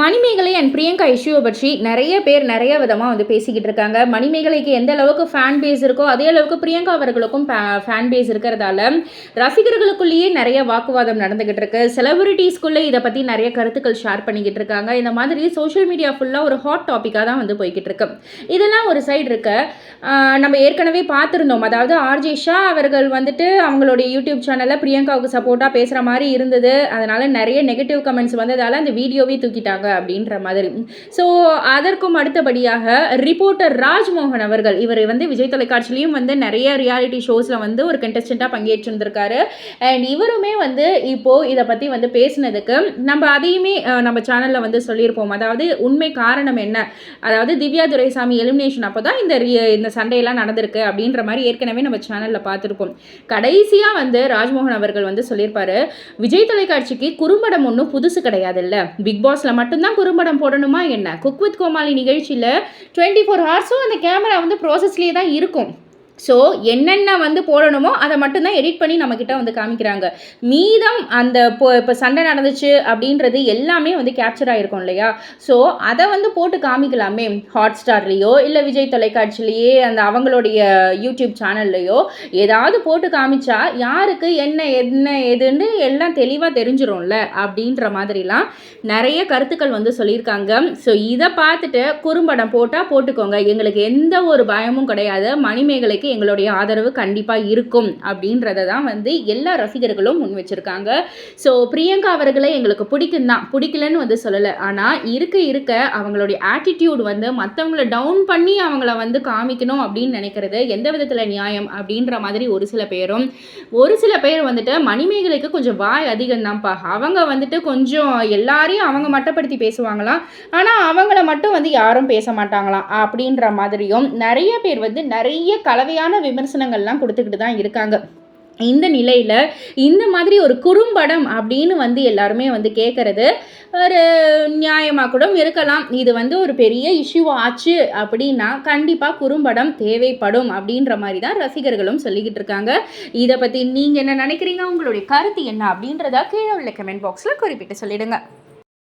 Manimekalai and Priyanka இஷ்யூவை பற்றி நிறைய பேர் நிறைய விதமாக வந்து பேசிக்கிட்டு இருக்காங்க. மணிமேகலைக்கு எந்த அளவுக்கு ஃபேன் பேஸ் இருக்கோ அதே அளவுக்கு பிரியங்கா அவர்களுக்கும் ஃபேன் பேஸ் இருக்கிறதால ரசிகர்களுக்குள்ளேயே நிறைய வாக்குவாதம் நடந்துகிட்டு இருக்கு. செலிபிரிட்டிஸ்குள்ளே இதை பற்றி நிறைய கருத்துக்கள் ஷேர் பண்ணிக்கிட்டு இருக்காங்க. இந்த மாதிரி சோஷியல் மீடியா ஃபுல்லாக ஒரு ஹாட் டாப்பிக்காக தான் வந்து போய்கிட்டு இருக்கு. இதெல்லாம் ஒரு சைடு இருக்க நம்ம ஏற்கனவே பார்த்துருந்தோம். அதாவது ஆர்ஜே ஷா அவர்கள் வந்துட்டு அவங்களுடைய யூடியூப் சேனலில் பிரியங்காவுக்கு சப்போர்ட்டாக பேசுகிற மாதிரி இருந்தது. அதனால நிறைய நெகட்டிவ் கமெண்ட்ஸ் வந்ததால் அந்த வீடியோவே தூக்கிட்டாங்க. அப்படின்ற மாதிரி. ஸோ அதற்கும் அடுத்தபடியாக ரிப்போர்ட்டர் ராஜ்மோகன் அவர்கள் இவர் வந்து விஜய் தொலைக்காட்சியிலையும் வந்து நிறைய ரியாலிட்டி ஷோஸில் வந்து ஒரு கண்டஸ்டண்ட்டாக பங்கேற்றிருந்திருக்காரு. அண்ட் இவருமே வந்து இப்போது இதை பற்றி வந்து பேசினதுக்கு நம்ம அதையுமே நம்ம சேனலில் வந்து சொல்லியிருப்போம். அதாவது உண்மை காரணம் என்ன? அதாவது திவ்யா துரைசாமி எலிமினேஷன் அப்போ தான் இந்த ரி- இந்த சண்டையெல்லாம் நடந்திருக்கு அப்படின்ற மாதிரி ஏற்கனவே நம்ம சேனலில் பார்த்துருப்போம் கடைசியாக வந்து ராஜ்மோகன் அவர்கள் வந்து சொல்லியிருப்பாரு விஜய் தொலைக்காட்சிக்கு குறும்படம் ஒன்றும் புதுசு கிடையாதுல்ல. பிக் பாஸில் மட்டும் மட்டும்தான் குறும்படம் போடணுமா என்ன? குக் வித் கோமாளி நிகழ்ச்சியில் டுவெண்ட்டி ஃபோர் ஹவர்ஸும் அந்த கேமரா வந்து ப்ராசஸ்லேயே தான் இருக்கும். ஸோ என்னென்ன வந்து போடணுமோ அதை மட்டும்தான் எடிட் பண்ணி நம்மக்கிட்ட வந்து காமிக்கிறாங்க. மீதம் அந்த இப்போ இப்போ சண்டை நடந்துச்சு அப்படின்றது எல்லாமே வந்து கேப்சர் ஆகிருக்கும் இல்லையா? ஸோ அதை வந்து போட்டு காமிக்கலாமே. ஹாட் ஸ்டார்லேயோ இல்லை விஜய் தொலைக்காட்சியிலேயே அந்த அவங்களுடைய யூடியூப் சேனல்லையோ ஏதாவது போட்டு காமிச்சா யாருக்கு என்ன என்ன எதுன்னு எல்லாம் தெளிவாக தெரிஞ்சிரும்ல அப்படின்ற மாதிரிலாம் நிறைய கருத்துக்கள் வந்து சொல்லியிருக்காங்க. ஸோ இதை பார்த்துட்டு குறும்படம் போட்டால் போட்டுக்கோங்க. எங்களுக்கு எந்த ஒரு பயமும் கிடையாது. மணிமேகலைக்கு எங்களுடைய ஆதரவு கண்டிப்பாக இருக்கும் அப்படின்றத தான் வந்து எல்லா ரசிகர்களும் முன் வச்சுருக்காங்க. ஸோ பிரியங்கா அவர்களை எங்களுக்கு பிடிக்கும் தான் பிடிக்கலன்னு வந்து சொல்லலை. ஆனால் இருக்க இருக்க அவங்களுடைய ஆட்டிடியூட் வந்து மற்றவங்கள டவுன் பண்ணி அவங்கள வந்து காமிக்கணும் அப்படின்னு நினைக்கிறது எந்த விதத்தில் நியாயம் அப்படின்ற மாதிரி ஒரு சில பேரும் ஒரு சில பேர் வந்துட்டு மணிமேகலைக்கு கொஞ்சம் வாய் அதிகம் தான்ப்பா அவங்க வந்துட்டு கொஞ்சம் எல்லாரையும் அவங்க மட்டப்படுத்தி பேசுவாங்களாம். ஆனால் அவங்கள மட்டும் வந்து யாரும் பேச மாட்டாங்களாம் அப்படின்ற மாதிரியும் நிறைய பேர் வந்து நிறைய சரியான விமர்சனங்கள்லாம் கொடுத்துக்கிட்டு தான் இருக்காங்க. இந்த நிலையில் இந்த மாதிரி ஒரு குறும்படம் அப்படின்னு வந்து எல்லாருமே வந்து கேட்குறது ஒரு நியாயமாக கூட இருக்கலாம். இது வந்து ஒரு பெரிய இஷ்யூ ஆச்சு அப்படின்னா கண்டிப்பாக குறும்படம் தேவைப்படும் அப்படின்ற மாதிரி தான் ரசிகர்களும் சொல்லிக்கிட்டு இருக்காங்க. இதை பற்றி நீங்கள் என்ன நினைக்கிறீங்க? உங்களுடைய கருத்து என்ன அப்படின்றத கீழே உள்ள கமெண்ட் பாக்ஸில் குறிப்பிட்டு சொல்லிடுங்க.